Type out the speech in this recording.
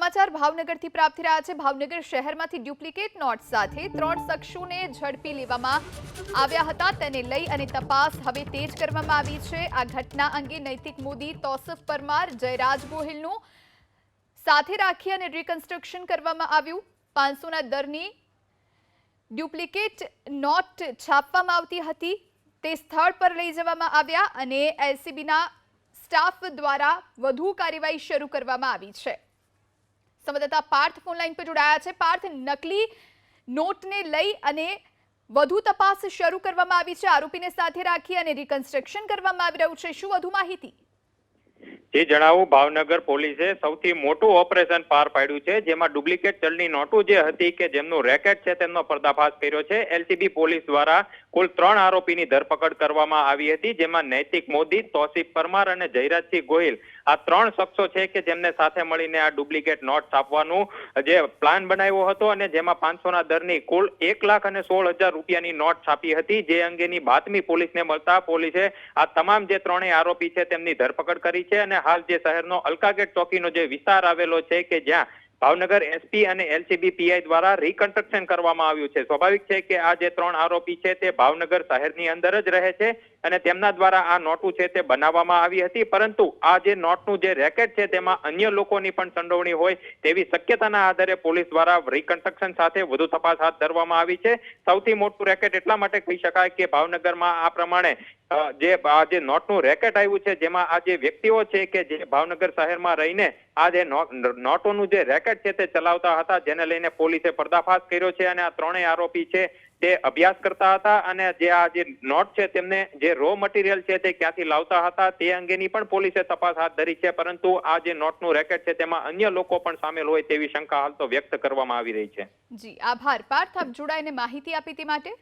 સમાચાર ભાવનગરથી પ્રાપ્ત રહ્યા છે. ભાવનગર શહેરમાંથી ડુપ્લિકેટ નોટ સાથે ત્રણ શખ્સોને ઝડપી લેવામાં આવ્યા હતા. તેને લઈ અને તપાસ હવે તેજ કરવામાં આવી છે. આ ઘટના અંગે નૈતિક મોદી, તોસફ પરમાર, જયરાજ ગોહિલનું સાથે રાખી અને રિકન્સ્ટ્રક્શન કરવામાં આવ્યું. પાંચસોના દરની ડુપ્લિકેટ નોટ છાપવામાં આવતી હતી. તે સ્થળ પર લઈ જવામાં આવ્યા અને એલસીબીના સ્ટાફ દ્વારા વધુ કાર્યવાહી શરૂ કરવામાં આવી છે. સંવાદદાતા પાર્થ ફોનલાઈન પર જોડાયા છે. પાર્થ, નકલી નોટને લઈ અને વધુ તપાસ શરૂ કરવામાં આવી છે. આરોપીને સાથે રાખી અને રિકન્સ્ટ્રક્શન કરવામાં આવી રહ્યું છે. શું વધુ માહિતી? જે જણાવું ભાવનગર પોલીસે સૌથી મોટું ઓપરેશન પાર પાડ્યું છે, જેમાં ડુપ્લિકેટ ચલની નોટો જે હતી કે જેમનું રેકેટ છે તેમનો પર્દાફાશ કર્યો છે. એલસીબી પોલીસ દ્વારા કુલ ત્રણ આરોપીની ધરપકડ કરવામાં આવી હતી, જેમાં નૈતિક મોદી, તોસીફ પરમાર અને જયરાજસિંહ ગોહિલ આ ત્રણ શખ્સો છે કે જેમને સાથે મળીને આ ડુપ્લિકેટ નોટ છાપવાનું જે પ્લાન બનાવ્યો હતો અને જેમાં પાંચસોના દરની કુલ એક લાખ અને સોળ હજાર રૂપિયાની નોટ છાપી હતી. જે અંગેની બાતમી પોલીસને મળતા પોલીસે આ તમામ જે ત્રણેય આરોપી છે તેમની ધરપકડ કરી છે અને હાલ જે શહેરનો અલકાગેટ ચોકીનો જે વિસ્તાર આવેલો છે કે જ્યાં ભાવનગર એસપી અને એલસીબી પીઆઈ દ્વારા રિકન્સ્ટ્રક્શન કરવામાં આવ્યું છે. સ્વાભાવિક છે કે આ જે ત્રણ આરોપી છે તે ભાવનગર શહેરની અંદર જ રહે છે અને તેમના દ્વારા આ નોટું છે તે બનાવવામાં આવી હતી. પરંતુ આ જે નોટનું જે રેકેટ છે તેમાં અન્ય લોકોની પણ સંડોવણી હોય તેવી શક્યતાના આધારે પોલીસ દ્વારા રિકન્સ્ટ્રક્શન સાથે વધુ તપાસ હાથ ધરવામાં આવી છે. સૌથી મોટું રેકેટ એટલા માટે કહી શકાય કે ભાવનગરમાં આ પ્રમાણે જે આ જે નોટનું રેકેટ આવ્યું છે, જેમાં આ જે વ્યક્તિઓ છે કે જે ભાવનગર શહેરમાં રહીને આ જે નોટોનું જે રેકેટ છે તે ચલાવતા હતા, જેને લઈને પોલીસે પર્દાફાશ કર્યો છે અને આ ત્રણેય આરોપી છે તે અભ્યાસ કરતા હતા અને જે આ જે નોટ છે તેમને જે રો મટીરિયલ છે તે ક્યાંથી લાવતા હતા તે અંગેની પણ પોલીસે તપાસ હાથ ધરી છે, પરંતુ આ જે નોટનું રેકેટ છે તેમાં અન્ય લોકો પણ સામેલ હોય તેવી શંકા હાલ તો વ્યક્ત કરવામાં આવી રહી છે. જી, આભાર. પાર્થ, આપ જોડાઈને માહિતી આપી તે માટે?